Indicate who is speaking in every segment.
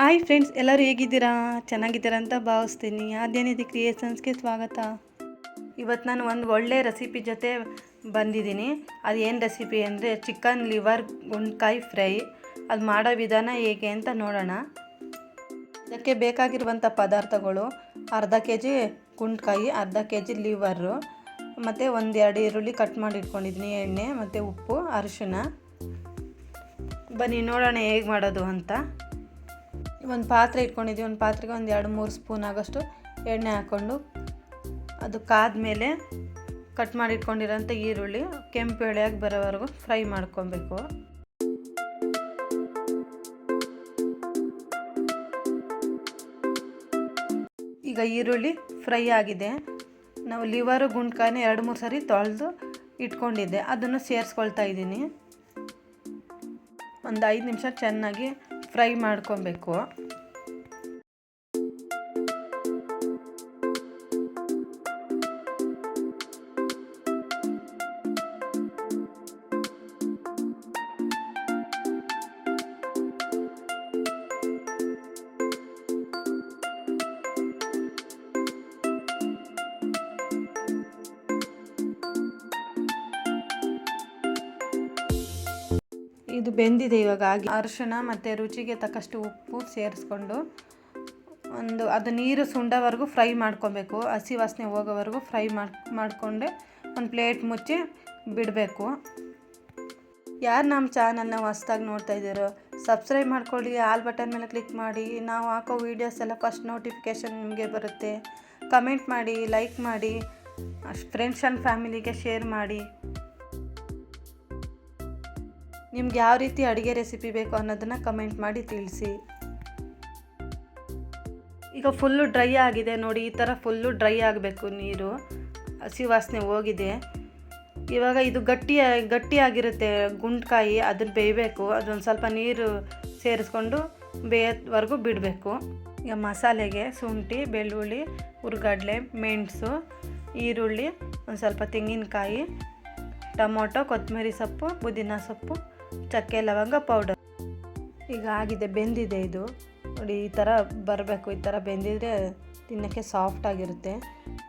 Speaker 1: Hi friends, ಎಲ್ಲರೂ ಹೇಗಿದ್ದೀರಾ? ಚೆನ್ನಾಗಿದ್ದೀರಾ ಅಂತ ಭಾವಿಸ್ತೀನಿ. ಆದ್ಯನಿಧಿ ಕ್ರಿಯೇಷನ್ಸ್ಗೆ ಸ್ವಾಗತ. ಇವತ್ತು ನಾನು ಒಂದು ಒಳ್ಳೆ ರೆಸಿಪಿ ಜೊತೆ ಬಂದಿದ್ದೀನಿ. ಅದು ಏನು ರೆಸಿಪಿ ಅಂದರೆ ಚಿಕನ್ ಲಿವರ್ ಗುಂಡ್ಕಾಯಿ ಫ್ರೈ. ಅದು ಮಾಡೋ ವಿಧಾನ ಹೇಗೆ ಅಂತ ನೋಡೋಣ. ಇದಕ್ಕೆ ಬೇಕಾಗಿರುವಂಥ ಪದಾರ್ಥಗಳು ಅರ್ಧ ಕೆ ಜಿ ಗುಂಡ್ಕಾಯಿ, ಅರ್ಧ ಕೆ ಜಿ ಲಿವರು, ಮತ್ತು ಒಂದೆರಡು ಈರುಳ್ಳಿ ಕಟ್ ಮಾಡಿ ಇಟ್ಕೊಂಡಿದ್ದೀನಿ, ಎಣ್ಣೆ ಮತ್ತು ಉಪ್ಪು ಅರಿಶಿನ ಬನ್ನಿ, ನೋಡೋಣ ಹೇಗೆ ಮಾಡೋದು ಅಂತ. ಒಂದು ಪಾತ್ರೆ ಇಟ್ಕೊಂಡಿದ್ದೀವಿ ಒಂದು ಪಾತ್ರೆಗೆ ಒಂದು ಎರಡು, ಮೂರು ಸ್ಪೂನ್ ಆಗೋಷ್ಟು ಎಣ್ಣೆ ಹಾಕ್ಕೊಂಡು, ಅದು ಕಾದ್ಮೇಲೆ ಕಟ್ ಮಾಡಿ ಇಟ್ಕೊಂಡಿರೋಂಥ ಈರುಳ್ಳಿ ಕೆಂಪು ಎಳೆಯಾಗಿ ಬರೋವರೆಗೂ ಫ್ರೈ ಮಾಡ್ಕೊಬೇಕು. ಈಗ ಈರುಳ್ಳಿ ಫ್ರೈ ಆಗಿದೆ. ನಾವು ಲಿವರು ಗುಂಡ್ಕಾಯಿನ ಎರಡು, ಮೂರು ಸರಿ ತೊಳೆದು ಇಟ್ಕೊಂಡಿದ್ದೆ. ಅದನ್ನು ಸೇರಿಸ್ಕೊಳ್ತಾ ಇದ್ದೀನಿ. ಒಂದು ಐದು ನಿಮಿಷ ಚೆನ್ನಾಗಿ ಫ್ರೈ ಮಾಡ್ಕೊಬೇಕು. ಇದು ಬೆಂದಿದೆ ಇವಾಗ. ಆಗಿ ಅರಿಶಿಣ ಮತ್ತು ರುಚಿಗೆ ತಕ್ಕಷ್ಟು ಉಪ್ಪು ಸೇರಿಸ್ಕೊಂಡು ಒಂದು ಅದು ನೀರು ಸುಂಡೋವರೆಗೂ ಫ್ರೈ ಮಾಡ್ಕೊಬೇಕು. ಹಸಿ ವಾಸನೆ ಹೋಗೋವರೆಗೂ ಫ್ರೈ ಮಾಡಿ, ಮಾಡಿಕೊಂಡೆ ಒಂದು ಪ್ಲೇಟ್ ಮುಚ್ಚಿ ಬಿಡಬೇಕು. ಯಾರು ನಮ್ಮ ಚಾನಲ್ನ ಹೊಸ್ದಾಗಿ ನೋಡ್ತಾ ಇದ್ದೀರೋ, ಸಬ್ಸ್ಕ್ರೈಬ್ ಮಾಡ್ಕೊಳ್ಳಿ. ಆಲ್ ಬಟನ್ ಮೇಲೆ ಕ್ಲಿಕ್ ಮಾಡಿ. ನಾವು ಹಾಕೋ ವೀಡಿಯೋಸ್ ಎಲ್ಲ ಫಸ್ಟ್ ನೋಟಿಫಿಕೇಷನ್ ನಿಮಗೆ ಬರುತ್ತೆ. ಕಮೆಂಟ್ ಮಾಡಿ, ಲೈಕ್ ಮಾಡಿ ಫ್ರೆಂಡ್ಸ್ ಆ್ಯಂಡ್ ಫ್ಯಾಮಿಲಿಗೆ ಶೇರ್ ಮಾಡಿ. ನಿಮ್ಗೆ ಯಾವ ರೀತಿ ಅಡುಗೆ ರೆಸಿಪಿ ಬೇಕು ಅನ್ನೋದನ್ನು ಕಮೆಂಟ್ ಮಾಡಿ ತಿಳಿಸಿ. ಈಗ ಫುಲ್ಲು ಡ್ರೈ ಆಗಿದೆ ನೋಡಿ, ಈ ಥರ ಫುಲ್ಲು ಡ್ರೈ ಆಗಬೇಕು ನೀರು. ಹಸಿ ವಾಸನೆ ಹೋಗಿದೆ. ಇವಾಗ ಇದು ಗಟ್ಟಿ ಗಟ್ಟಿಯಾಗಿರುತ್ತೆ ಗುಂಡ್ಕಾಯಿ ಅದನ್ನು ಬೇಯಬೇಕು. ಅದೊಂದು ಸ್ವಲ್ಪ ನೀರು ಸೇರಿಸ್ಕೊಂಡು ಬೇಯೋವರೆಗೂ ಬಿಡಬೇಕು. ಈಗ ಮಸಾಲೆಗೆ ಶುಂಠಿ, ಬೆಳ್ಳುಳ್ಳಿ, ಹುರ್ಗಡ್ಲೆ, ಮೆಣಸು, ಈರುಳ್ಳಿ, ಒಂದು ಸ್ವಲ್ಪ ತೆಂಗಿನಕಾಯಿ, ಟೊಮೊಟೊ ಕೊತ್ತಂಬರಿ ಸೊಪ್ಪು, ಪುದೀನ ಸೊಪ್ಪು. ಚಕ್ಕೆ ಲವಂಗ ಪೌಡರ್ ಈಗ ಆಗಿದೆ, ಬೆಂದಿದೆ ಇದು. ನೋಡಿ, ಈ ಥರ ಬರಬೇಕು, ಈ ಥರ ಬೆಂದಿದ್ರೆ ತಿನ್ನೋಕ್ಕೆ ಸಾಫ್ಟಾಗಿರುತ್ತೆ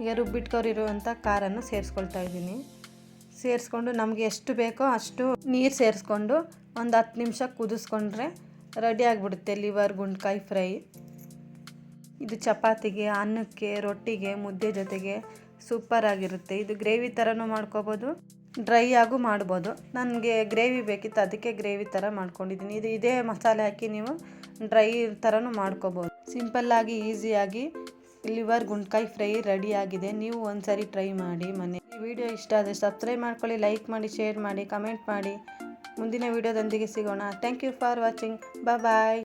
Speaker 1: ಈಗ ರುಬ್ಬಿಟ್ಕೋರಿರುವಂಥ ಖಾರನ್ನು ಸೇರಿಸ್ಕೊಳ್ತಾ ಇದ್ದೀನಿ. ಸೇರಿಸ್ಕೊಂಡು ನಮಗೆ ಎಷ್ಟು ಬೇಕೋ ಅಷ್ಟು ನೀರು ಸೇರಿಸ್ಕೊಂಡು ಒಂದು ಹತ್ತು ನಿಮಿಷ ಕುದಿಸ್ಕೊಂಡ್ರೆ ರೆಡಿ ಆಗಿಬಿಡುತ್ತೆ ಲಿವರ್ ಗುಂಡ್ಕಾಯಿ ಫ್ರೈ ಇದು ಚಪಾತಿಗೆ, ಅನ್ನಕ್ಕೆ, ರೊಟ್ಟಿಗೆ, ಮುದ್ದೆ ಜೊತೆಗೆ ಸೂಪರ್ ಆಗಿರುತ್ತೆ. ಇದು ಗ್ರೇವಿ ಥರನೂ ಮಾಡ್ಕೋಬೋದು. ಡ್ರೈ ಆಗು ಮಾಡ್ಬೋದು. ನನಗೆ ಗ್ರೇವಿ ಬೇಕಿತ್ತು, ಅದಕ್ಕೆ ಗ್ರೇವಿ ಥರ ಮಾಡ್ಕೊಂಡಿದ್ದೀನಿ. ಇದು ಇದೇ ಮಸಾಲೆ ಹಾಕಿ ನೀವು ಡ್ರೈ ಥರನೂ ಮಾಡ್ಕೋಬೋದು. ಸಿಂಪಲ್ಲಾಗಿ ಈಸಿಯಾಗಿ ಲಿವರ್ ಗುಂಡ್ಕಾಯಿ ಫ್ರೈ ರೆಡಿ ಆಗಿದೆ. ನೀವು ಒಂದ್ಸರಿ ಟ್ರೈ ಮಾಡಿ ಮನೆ. ಈ ವಿಡಿಯೋ ಇಷ್ಟ ಆದರೆ ಸಬ್ಸ್ಕ್ರೈಬ್ ಮಾಡ್ಕೊಳ್ಳಿ ಲೈಕ್ ಮಾಡಿ ಶೇರ್ ಮಾಡಿ ಕಮೆಂಟ್ ಮಾಡಿ. ಮುಂದಿನ ವಿಡಿಯೋದೊಂದಿಗೆ ಸಿಗೋಣ. Thank you for watching bye